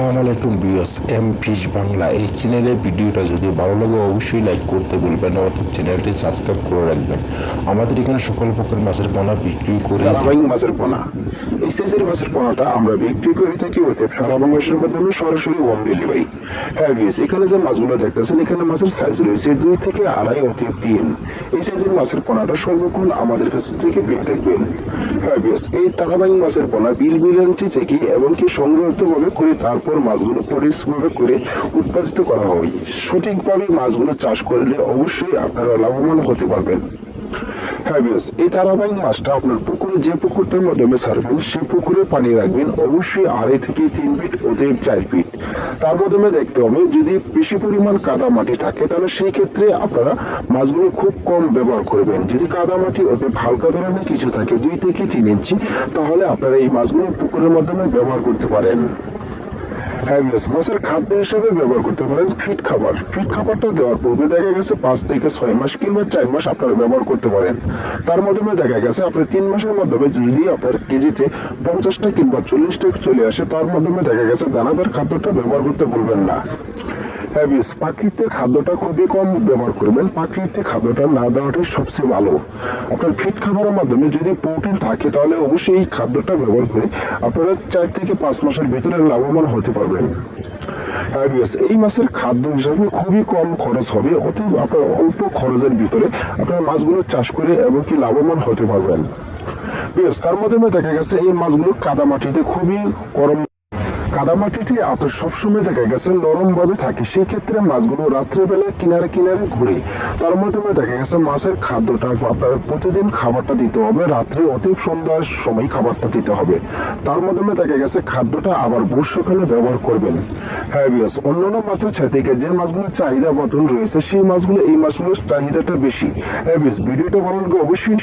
আলাইকুম বিয়স M fish Bangla. এই চ্যানেলের ভিডিওটা যদি ভালো লাগে, অবশ্যই লাইক করতে বলবেন আমাদের চ্যানেলটি সাবস্ক্রাইব করে রাখবেন। আমাদের এখানে সকল প্রকার মাছের পোনা বিক্রি করে ধারাবাহিক মাছের পোনা। এই সাইজের মাছের পোনাটা আমরা বিক্রি করে থাকি অতএব সারা বাংলাদেশের মাধ্যমে সরাসরি হোম ডেলিভারি হ্যাঁ বিএস এখানে যে মাছগুলো দেখতেছেন, এখানে মাছের সাইজ রয়েছে দুই থেকে আড়াই অতএব তিন। এই সাইজের মাছের পোনাটা সর্বক্ষণ আমাদের কাছ থেকে পেয়ে থাকবেন। হ্যাঁ বিএস এই ধারাবাহিক মাছের পোনা বিল বিলান্তি থেকে এমনকি সংগ্রহিতভাবে করে তারপর মাছগুলো পরিষ্কারভাবে করে উৎপাদিত করা হয়। সঠিকভাবে মাছগুলো চাষ করলে অবশ্যই আপনারা লাভবান হতে পারবেন। হ্যাঁ এই ধারাবাহিক মাছটা আপনার পুকুরে যে পুকুরটার মাধ্যমে ছাড়বেন সেই পুকুরে পানি রাখবেন, অবশ্যই আড়াই থেকে তিন ফিট, অতএব চার ফিট। তার মাধ্যমে দেখতে হবে, যদি বেশি পরিমাণ কাদা মাটি থাকে, তাহলে সেই ক্ষেত্রে আপনারা মাছগুলো খুব কম ব্যবহার করবেন। যদি কাদা মাটি, অতএব হালকা ধরনের কিছু থাকে, দুই থেকে তিন ইঞ্চি, তাহলে আপনারা এই মাছগুলো পুকুরের মাধ্যমে ব্যবহার করতে পারেন। হ্যাঁ মাছের খাদ্য হিসেবে ব্যবহার করতে পারেন ফিট খাবার। ফিট খাবারটা দেওয়ার পূর্বে দেখা গেছে পাঁচ থেকে ছয় মাস কিংবা চার মাস আপনারা ব্যবহার করতে পারেন। তার মাধ্যমে দেখা গেছে আপনি তিন মাসের মাধ্যমে যদি আপনার কেজিতে পঞ্চাশটা কিংবা চল্লিশটা চলে আসে, তার মাধ্যমে দেখা গেছে দানাদার খাদ্যটা ব্যবহার করতে বলবেন না। হ্যাঁ প্রাকৃতিক খাদ্যটা খুবই কম ব্যবহার করবেন প্রাকৃতিক খাদ্যটা না দেওয়াটাই সবচেয়ে ভালো। আপনার ফিট খাবারের মাধ্যমে যদি প্রোটিন থাকে, তাহলে অবশ্যই এই খাদ্যটা ব্যবহার করে আপনারা চার থেকে পাঁচ মাসের ভিতরে লাভবান হতে পারবেন। হ্যাঁ এই মাছের খাদ্য হিসাবে খুবই কম খরচ হবে। অতএব আপনার অল্প খরচের ভিতরে আপনার মাছগুলো চাষ করে এবং কি লাভবান হতে পারবেন। বেশ তার মধ্যে দেখা গেছে এই মাছগুলো কাদা মাটিতে খুবই গরম কাদামাটিটি আপনার সবসময় দেখা গেছে নরম ভাবে থাকে। সেই ক্ষেত্রে মাছগুলো রাত্রেবেলা কিনারে কিনারে ঘুরে। তার মাধ্যমে দেখা গেছে মাছের খাদ্যটা প্রতিদিন খাবারটা দিতে হবে, রাত্রে অতি সন্ধ্যার সময় খাবারটা দিতে হবে। তার মাধ্যমে দেখা গেছে খাদ্যটা আবার বর্ষাকালে ব্যবহার করবেন। হ্যাঁ বিয়াস অন্যান্য মাছের থেকে যে মাছগুলোর চাহিদা মতন রয়েছে, সেই মাছগুলো এই মাছগুলোর চাহিদাটা বেশি। হ্যাঁ বিয়াস ভিডিওটা ভালো অবশ্যই